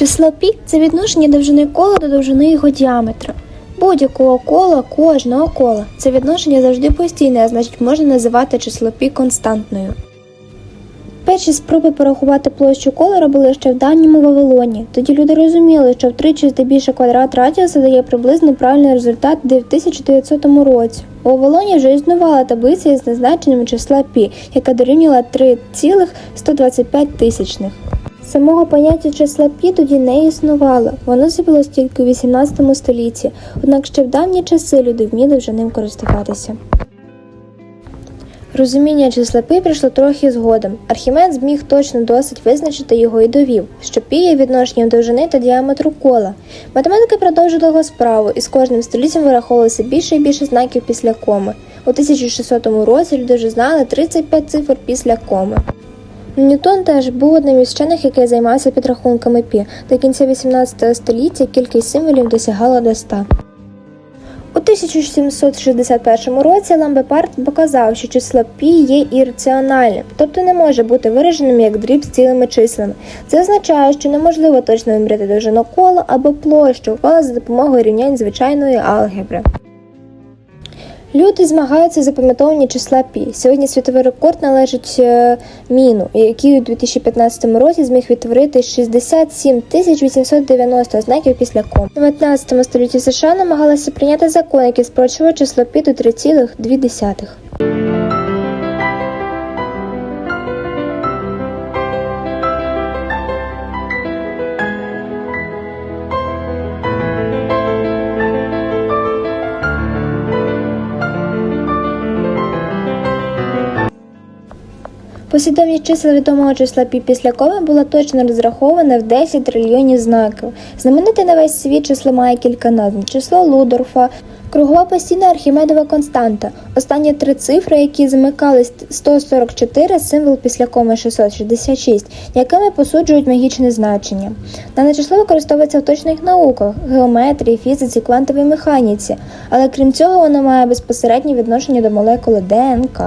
Число пі це відношення довжини кола до довжини його діаметра. Будь-якого кола, кожного кола. Це відношення завжди постійне, а значить можна називати число пі константною. Перші спроби порахувати площу кола робили ще в давньому Вавилоні. Тоді люди розуміли, що втричі здебільше квадрат радіуса дає приблизно правильний результат де в 1900 році. У Вавилоні вже існувала таблиця із назначенням числа пі, яка дорівнювала 3,125 тисячних. Самого поняття числа пі тоді не існувало, воно з'явилось тільки у 18 столітті, однак ще в давні часи люди вміли вже ним користуватися. Розуміння числа пі прийшло трохи згодом. Архімед зміг точно досить визначити його і довів, що пі є відношенням довжини та діаметру кола. Математики продовжили його справу, і з кожним століттям вираховувалося більше і більше знаків після коми. У 1600 році люди вже знали 35 цифр після коми. Ньютон теж був одним із вчених, який займався підрахунками пі. До кінця 18 століття кількість символів досягала до 100. У 1761 році Ламбепард показав, що число пі є ірраціональним, тобто не може бути вираженим як дріб з цілими числами. Це означає, що неможливо точно виміряти довжину кола або площу кола за допомогою рівнянь звичайної алгебри. Люди змагаються за запам'ятовування числа пі. Сьогодні світовий рекорд належить е, міну, який у 2015 році зміг відтворити 67 тисяч 890 знаків після ком. У 19 столітті США намагалися прийняти закон, який спрощував число пі до 3,2. Послідовність чисел відомого числа пі після коми була точно розрахована в 10 трильйонів знаків. Знамените на весь світ число має кілька назв. Число Лудорфа, кругова постійна архімедова константа. Останні три цифри, які замикались 144, символ після коми 666, якими посуджують магічне значення. Дане число використовується в точних науках, геометрії, фізиці, квантовій механіці, але крім цього, воно має безпосереднє відношення до молекули ДНК.